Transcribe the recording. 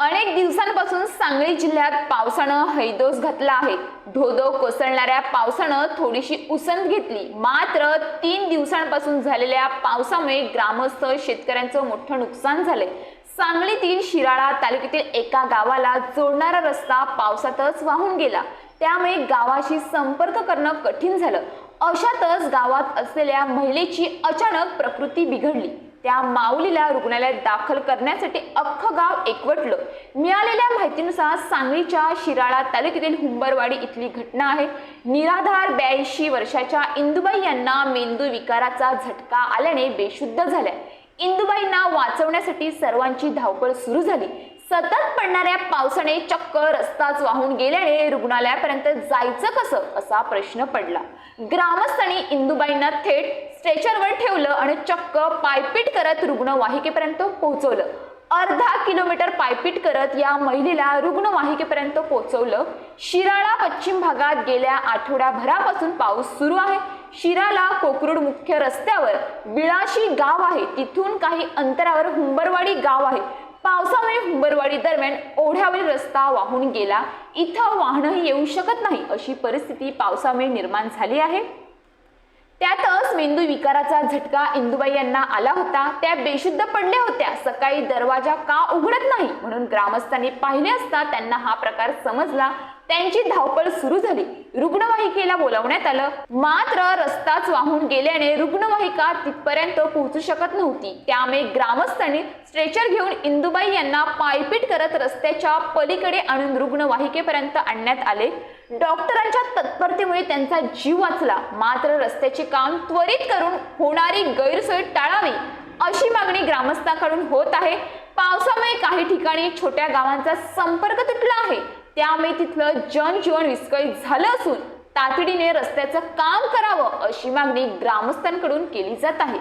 अनेक दिवसांपासून सांगली जिल्ह्यात पावसानं हैदोस घातला आहे. धोधो कोसळणाऱ्या पावसानं थोडीशी उसंत घेतली. मात्र तीन दिवसांपासून झालेल्या पावसामुळे ग्रामस्थ शेतकऱ्यांचं मोठं नुकसान झालंय. सांगलीतील शिराळा तालुक्यातील एका गावाला जोडणारा रस्ता पावसातच वाहून गेला. त्यामुळे गावाशी संपर्क करणं कठीण झालं. अशातच गावात असलेल्या महिलेची अचानक प्रकृती बिघडली. त्या माऊलीला रुग्णालयात दाखल करण्यासाठी अख्खं गाव एकवटलं. मिळालेल्या माहितीनुसार सांगलीच्या शिराळा तालुक्यातील हुंबरवाडी इथली घटना आहे. निराधार ब्याऐंशी वर्षाच्या इंदुबाई यांना मेंदू विकाराचा झटका आल्याने बेशुद्ध झाल्या. इंदुबाईंना वाचवण्यासाठी सर्वांची धावपळ सुरू झाली. सतत पडणाऱ्या पावसाने चक्क रस्ताच वाहून गेल्याने रुग्णालयापर्यंत जायचं कसं असा प्रश्न पडला. ग्रामस्थांनी इंदुबाईंना थेट स्ट्रेचरवर ठेवलं आणि चक्क पायपीट करत रुग्णवाहिकेपर्यंत पोहोचवलं. अर्धा किलोमीटर पायपीट करत या महिलेला रुग्णवाहिकेपर्यंत पोहोचवलं. शिराळा पश्चिम भागात गेल्या आठवड्याभरापासून पाऊस सुरू आहे. शिराला कोकरूड मुख्य रस्त्यावर बिळाशी गाव आहे. तिथून काही अंतरावर हुंबरवाडी गाव आहे. पावसामुळे हुंबरवाडी दरम्यान ओढ्यावरील रस्ता वाहून गेला. इथं वाहनही येऊ शकत नाही अशी परिस्थिती पावसामुळे निर्माण झाली आहे. त्यातच मेंदू विकाराचा झटका इंदुबाई यांना आला होता. त्या बेशुद्ध पडल्या होत्या. सकाळी दरवाजा का उघडत नाही? म्हणून ग्रामस्थांनी पाहिले असता त्यांना हा प्रकार समजला. त्यांची धावपळ सुरू झाली. रुग्णवाहिकेला बोलावण्यात आलं. मात्र रस्ताच वाहून गेल्याने रुग्णवाहिका तिथपर्यंत पोहोचू शकत नव्हती. त्यामुळे ग्रामस्थांनी स्ट्रेचर घेऊन इंदुबाई यांना पायपीट करत रस्त्याच्या पलीकडे आणून रुग्णवाहिकेपर्यंत आणण्यात आले. डॉक्टरांच्या तत्परतेमुळे त्यांचा जीव वाचला. मात्र रस्त्याचे काम त्वरित करून होणारी गैरसोय टाळावी अशी मागणी ग्रामस्थांकडून होत आहे. पावसामुळे काही ठिकाणी छोट्या गावांचा संपर्क तुटला आहे. त्यामुळे तिथलं जनजीवन विस्कळीत झालं असून तातडीने रस्त्याचं काम करावं अशी मागणी ग्रामस्थांकडून केली जात आहे.